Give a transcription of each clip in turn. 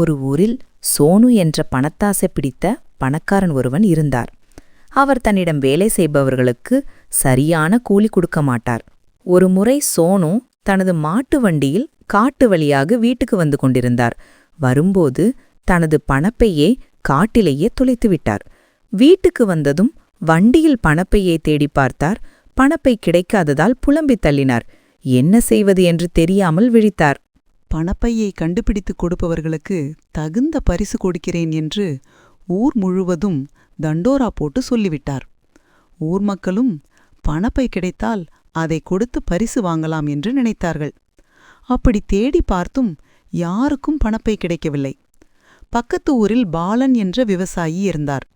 ஒரு ஊரில் சோனு என்ற பணத்தாசை பிடித்த பணக்காரன் ஒருவன் இருந்தார். அவர் தன்னிடம் வேலை செய்பவர்களுக்கு சரியான கூலி கொடுக்க மாட்டார். ஒரு முறை சோனு தனது மாட்டு வண்டியில் காட்டு வழியாக வீட்டுக்கு வந்து கொண்டிருந்தார். வரும்போது தனது பணப்பையே காட்டிலேயே துளைத்துவிட்டார் வீட்டுக்கு வந்ததும் வண்டியில் பணப்பையை தேடி பார்த்தார். பணப்பை கிடைக்காததால் புலம்பித் தள்ளினார். என்ன செய்வது என்று தெரியாமல் விழித்தார். பணப்பையை கண்டுபிடித்துக் கொடுப்பவர்களுக்கு தகுந்த பரிசு கொடுக்கிறேன் என்று ஊர் முழுவதும் தண்டோரா போட்டு சொல்லிவிட்டார். ஊர் மக்களும் பணப்பை கிடைத்தால் அதை கொடுத்து பரிசு வாங்கலாம் என்று நினைத்தார்கள். அப்படி தேடி பார்த்தும் யாருக்கும் பணப்பை கிடைக்கவில்லை. பக்கத்து ஊரில் பாலன் என்ற விவசாயி இருந்தார்.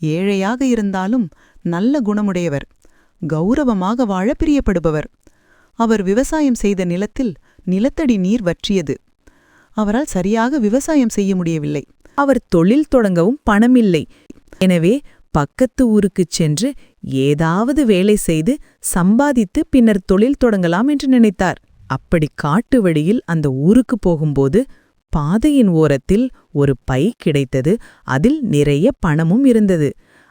ஏழையாக இருந்தாலும் நல்ல குணமுடையவர். கௌரவமாக வாழ பிரியப்படுபவர். அவர் விவசாயம் செய்த நிலத்தில் நிலத்தடி நீர் வற்றியது. அவரால் சரியாக விவசாயம் செய்ய முடியவில்லை. அவர் தொழில் தொடங்கவும் பணமில்லை. எனவே பக்கத்து ஊருக்குச் சென்று ஏதாவது வேலை செய்து சம்பாதித்து பின்னர் தொழில் தொடங்கலாம் என்று நினைத்தார். அப்படி காட்டு வழியில் அந்த ஊருக்கு போகும்போது பாதையின் ஓரத்தில் ஒரு பை கிடைத்தது. அதில் நிறைய பணமும் இருந்தது.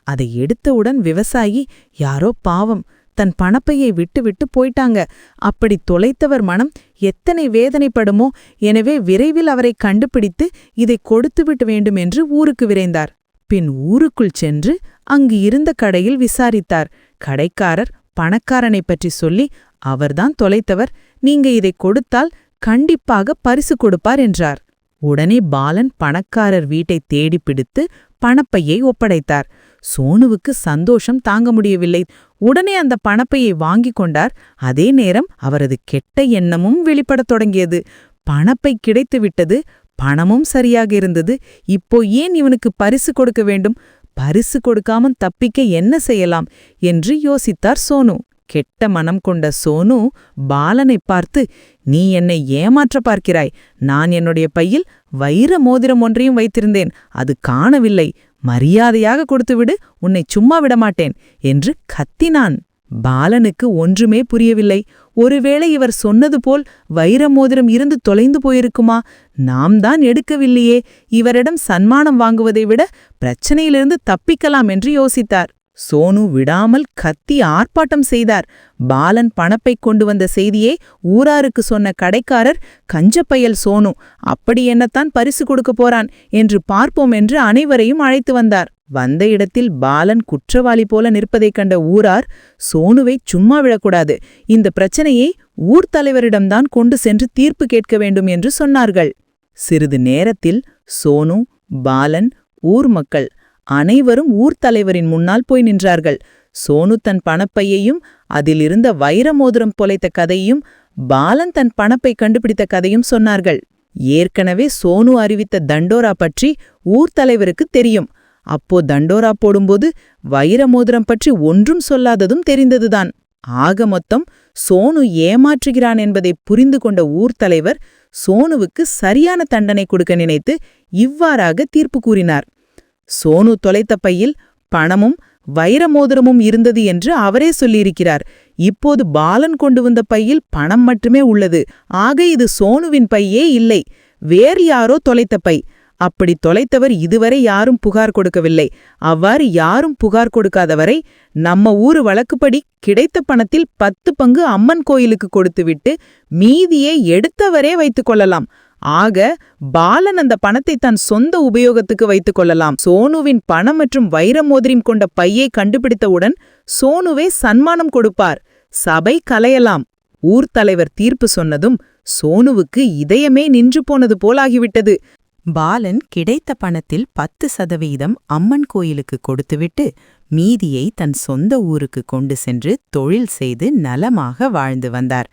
அதை எடுத்தவுடன் விவசாயி யாரோ பாவம் தன் பணப்பையை விட்டுவிட்டு போயிட்டாங்க. அப்படி தொலைத்தவர் மனம் எத்தனை வேதனைப்படுமோ. எனவே விரைவில் அவரை கண்டுபிடித்து இதை கொடுத்துவிட்டு வேண்டும் என்று ஊருக்கு விரைந்தார். பின் ஊருக்குள் சென்று அங்கு இருந்த கடையில் விசாரித்தார். கடைக்காரர் பணக்காரனைப் பற்றி சொல்லி அவர்தான் தொலைத்தவர். நீங்க இதை கொடுத்தால் கண்டிப்பாக பரிசு கொடுப்பார் என்றார். உடனே பாலன் பணக்காரர் வீட்டை தேடி பிடித்து பணப்பையை ஒப்படைத்தார். சோனுவுக்கு சந்தோஷம் தாங்க முடியவில்லை. உடனே அந்த பணப்பையை வாங்கி கொண்டார். அதே நேரம் அவரது கெட்ட எண்ணமும் வெளிப்படத் தொடங்கியது. பணப்பை கிடைத்துவிட்டது பணமும் சரியாக இருந்தது. இப்போ ஏன் இவனுக்கு பரிசு கொடுக்க வேண்டும்? பரிசு கொடுக்காமல் தப்பிக்க என்ன செய்யலாம்? என்று யோசித்தார் சோனு. கெட்ட மனம் கொண்ட சோனு பாலனைப் பார்த்து நீ என்னை ஏமாற்ற பார்க்கிறாய். நான் என்னுடைய பையில் வைர மோதிரம் ஒன்றையும் வைத்திருந்தேன். அது காணவில்லை. மரியாதையாக கொடுத்துவிடு உன்னை சும்மா விடமாட்டேன் என்று கத்தினான். பாலனுக்கு ஒன்றுமே புரியவில்லை. ஒருவேளை இவர் சொன்னது போல் வைர மோதிரம் இருந்து தொலைந்து போயிருக்குமா? நாம் தான் எடுக்கவில்லையே. இவரிடம் சன்மானம் வாங்குவதை விட பிரச்சனையிலிருந்து தப்பிக்கலாம் என்று யோசித்தார். சோனு விடாமல் கத்தி ஆர்ப்பாட்டம் செய்தார். பாலன் பணப்பை கொண்டு வந்த செய்தியை ஊராருக்கு சொன்ன கடைக்காரர் கஞ்சப்பயல் சோனு அப்படி என்னத்தான் பரிசு கொடுக்க போறான்? என்று பார்ப்போம் என்று அனைவரையும் அழைத்து வந்தார். வந்த இடத்தில் பாலன் குற்றவாளி போல நிற்பதைக் கண்ட ஊரார் சோனுவை சும்மா விடக்கூடாது. இந்த பிரச்சனையை ஊர் தலைவரிடம்தான் கொண்டு சென்று தீர்ப்பு கேட்க வேண்டும் என்று சொன்னார்கள். சிறிது நேரத்தில் சோனு பாலன் ஊர் மக்கள் அனைவரும் ஊர் தலைவரின் முன்னால் போய் நின்றார்கள். சோனு தன் பணப்பையையும் அதிலிருந்த வைர மோதிரம் பொலைத்த கதையும் பாலன் தன் பணப்பை கண்டுபிடித்த கதையும் சொன்னார்கள். ஏற்கனவே சோனு அறிவித்த தண்டோரா பற்றி ஊர் தலைவருக்கு தெரியும். அப்போ தண்டோரா போடும்போது வைர மோதிரம் பற்றி ஒன்றும் சொல்லாததும் தெரிந்ததுதான். ஆக மொத்தம் சோனு ஏமாற்றுகிறான் என்பதை புரிந்து கொண்ட ஊர் தலைவர் சோனுவுக்கு சரியான தண்டனை கொடுக்க நினைத்து இவ்வாறாக தீர்ப்பு கூறினார். சோனு தொலைத்த பையில் பணமும் வைரமோதிரமும் இருந்தது என்று அவரே சொல்லியிருக்கிறார். இப்போது பாலன் கொண்டு வந்த பையில் பணம் மட்டுமே உள்ளது. ஆக இது சோனுவின் பையே இல்லை. வேறு யாரோ தொலைத்த பை. அப்படி தொலைத்தவர் இதுவரை யாரும் புகார் கொடுக்கவில்லை. அவ்வாறு யாரும் புகார் கொடுக்காதவரை நம்ம ஊரு வழக்குப்படி கிடைத்த பணத்தில் பத்து பங்கு அம்மன் கோயிலுக்கு கொடுத்துவிட்டு மீதியை எடுத்தவரே வைத்துக் கொள்ளலாம். ஆக பாலன் அந்த பணத்தை தன் சொந்த உபயோகத்துக்கு வைத்துக் கொள்ளலாம். சோனுவின் பணம் மற்றும் வைரமோதிரம் கொண்ட பையை கண்டுபிடித்தவுடன் சோனுவே சன்மானம் கொடுப்பார். சபை கலையலாம். ஊர் தலைவர் தீர்ப்பு சொன்னதும் சோனுவுக்கு இதயமே நின்று போனது போலாகிவிட்டது. பாலன் கிடைத்த பணத்தில் பத்து சதவீதம் அம்மன் கோயிலுக்கு கொடுத்துவிட்டு மீதியை தன் சொந்த ஊருக்கு கொண்டு சென்று தொழில் செய்து நலமாக வாழ்ந்து வந்தார்.